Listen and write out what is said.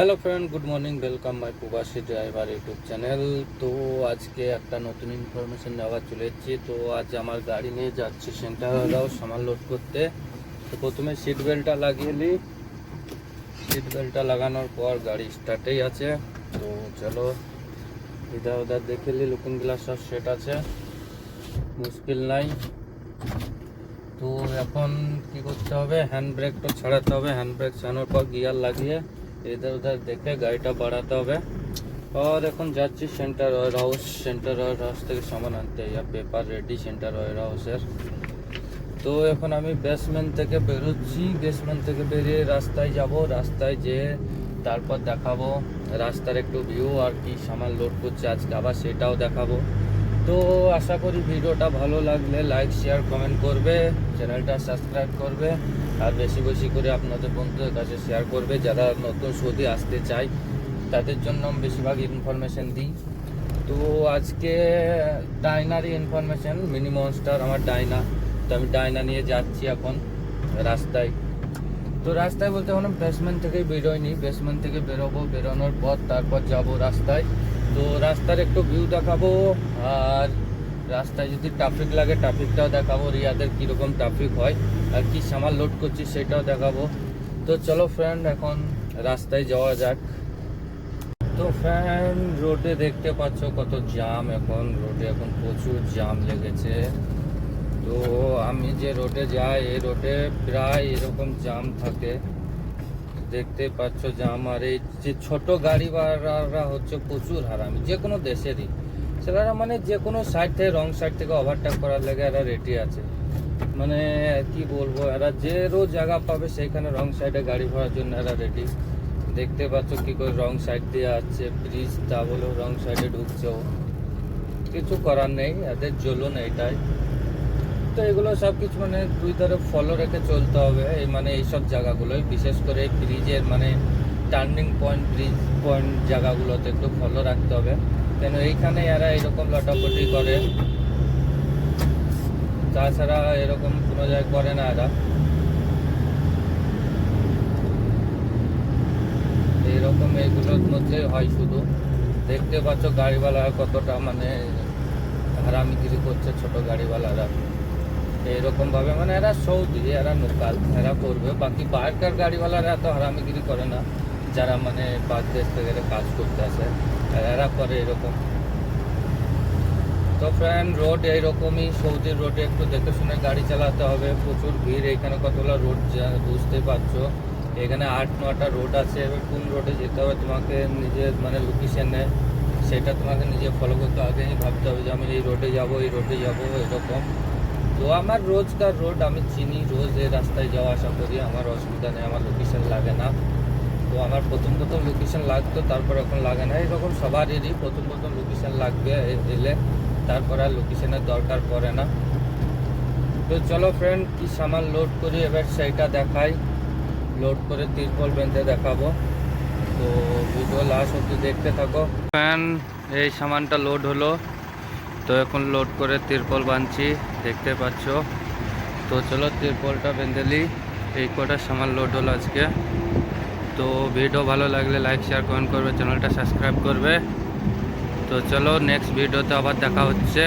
Hello friend good morning welcome my প্রবাসী driver YouTube channel তো আজকে একটা নতুন ইনফরমেশন নেওয়া চলে এসেছি। তো আজ আমার গাড়ি নিয়ে যাচ্ছি সেন্টাররাও সামান লোড করতে। তো প্রথমে সিট বেল্টটা লাগিয়ে নিই। সিট বেল্টটা লাগানোর পর গাড়ি স্টার্টেই আছে। তো চলো, ইধার উধার দেখে নিই লুকিং গ্লাস সব সেট আছে। মুশকিল নাই। তো এখন কি করতে হবে? হ্যান্ড ব্রেকটা ছাড়াতে হবে। হ্যান্ড ব্রেক ছাড়ানোর পর গিয়ার লাগিয়ে এদের ওদের দেখে গাড়িটা বাড়াতে হবে আর এখন যাচ্ছি centre warehouse centre warehouse থেকে সামান আনতে ইয়া পেপার রেডি সেন্টার ওয়ার হাউসের তো এখন আমি বেসমেন্ট থেকে বেরোচ্ছি বেসমেন্ট থেকে বেরিয়ে রাস্তায় যাব রাস্তায় যেয়ে তারপর দেখাবো রাস্তার একটু ভিউ আর কি সামান লোড করছে আজকে আবার সেটাও দেখাবো তো আশা করি ভিডিওটা ভালো লাগলে লাইক শেয়ার কমেন্ট করবে চ্যানেলটা সাবস্ক্রাইব করবে, আর বেশি বেশি করে আপনাদের বন্ধুদের কাছে শেয়ার করবে, যারা নতুন সৌদি আসতে চায়, তাদের জন্য বেশিরভাগ ইনফরমেশন দিই। তো আজকে ডাইনারই ইনফরমেশন মিনি মনস্টার আমার ডাইনা, তো আমি ডাইনা নিয়ে যাচ্ছি এখন রাস্তায়। তো রাস্তায় বলতে এখন বেসমেন্ট থেকেই বেরোয়নি বেসমেন্ট থেকে বেরোবো, বেরোনোর পর তারপর যাব রাস্তায়। তো রাস্তার একটু ভিউ দেখাবো, আর রাস্তায় যদি ট্রাফিক লাগে ট্রাফিকটাও দেখাবো, রিয়াদের কীরকম ট্রাফিক হয়, আর কি সামাল লোড করছি সেটাও দেখাবো। তো চলো ফ্রেন্ড এখন রাস্তায় যাওয়া যাক। তো ফ্রেন্ড রোডে দেখতে পাচ্ছ কত জাম এখন। রোডে এখন প্রচুর জাম লেগেছে। তো আমি যে রোডে যাই, এই রোডে প্রায় এরকম জাম থাকে। দেখতে পাচ্ছ যে আমার এই যে ছোট গাড়িওয়ালারা হচ্ছে প্রচুর হারামি, যে কোনো দেশেরই। সেটা মানে যে কোনো সাইড থেকে রং সাইড থেকে ওভারটেক করার লেগে এরা রেডি আছে। মানে কি বলব, এরা যে রোজ জায়গা পাবে সেইখানে রং সাইডে গাড়ি ভরার জন্য এরা রেডি দেখতে পাচ্ছ কি করে রং সাইড দিয়ে আসছে ব্রিজ তা বলেও রং সাইডে ঢুকছে। কিছু করার নেই, এদের জ্বলুন এইটাই। তো এগুলো সব কিছু মানে দুই ধারে ফলো রেখে চলতে হবে। মানে এইসব জায়গাগুলোই বিশেষ করে ব্রিজের মানে টার্নিং পয়েন্ট ব্রিজ পয়েন্ট জায়গাগুলোতে একটু ফলো রাখতে হবে। কেন এইখানে এরা এরকম লটাপটি করে। তাছাড়া এরকম কোনো জায়গায় করে না এরা। এইরকম এগুলোর মধ্যে হয় শুধু। দেখতে পাচ্ছ গাড়িওয়ালা কতটা মানে হারামিগিরি করছে ছোট গাড়িওয়ালারা। এইরকম ভাবে মানে এরা সৌদি, এরা লোকাল, এরা করবে। বাকি বাইরকার গাড়িওয়ালারা এত হারামিগিরি করে না। যারা মানে বাদ দেশ থেকে কাজ করতে আসে, এরা করে এরকম। তো ফ্রেন্ড রোড এইরকমই, সৌদির রোডে একটু দেখে শুনে গাড়ি চালাতে হবে। প্রচুর ভিড়, এখানে কতগুলো রোড বুঝতে পারছ। এখানে আট, নটা রোড আছে। এবার কোন রোডে যেতে হবে তোমাকে নিজের মানে লোকেশনে সেটা তোমাকে নিজে ফলো করতে আগেই ভাবতে হবে যে আমি এই রোডে যাব, এই রোডে যাব, এরকম। তো আমার রোজকার রোড, আমি চিনি রোজ এই রাস্তায় যাওয়া আসা করি, আমার অসুবিধা নেই, আমার লোকেশন লাগে না। তো আমার প্রথম প্রথম লোকেশন লাগতো, তারপর এখন লাগে না, এরকম সবারই প্রথম প্রথম লোকেশন লাগবে এলে, তারপর আর লোকেশনের দরকার পড়ে না। তো চলো ফ্রেন্ড কি সামান লোড করি, এবার সেইটা দেখাই। লোড করে তিরপল বেঁধে দেখাবো। তো ভিডিও লাস্ট অব্দি দেখতে থাকো। ফ্যান এই সামানটা লোড হলো। তো এখন লোড করে তিরপল বাঁধছি দেখতে পাচ্ছ। তো চলো তিরপলটা বেঁধেলি এই কটা সামান লোড হলো আজকে। তো ভিডিও ভালো লাগলে লাইক শেয়ার কমেন্ট করবে চ্যানেলটা সাবস্ক্রাইব করবে। তো চলো নেক্সট ভিডিওতে আবার দেখা হচ্ছে।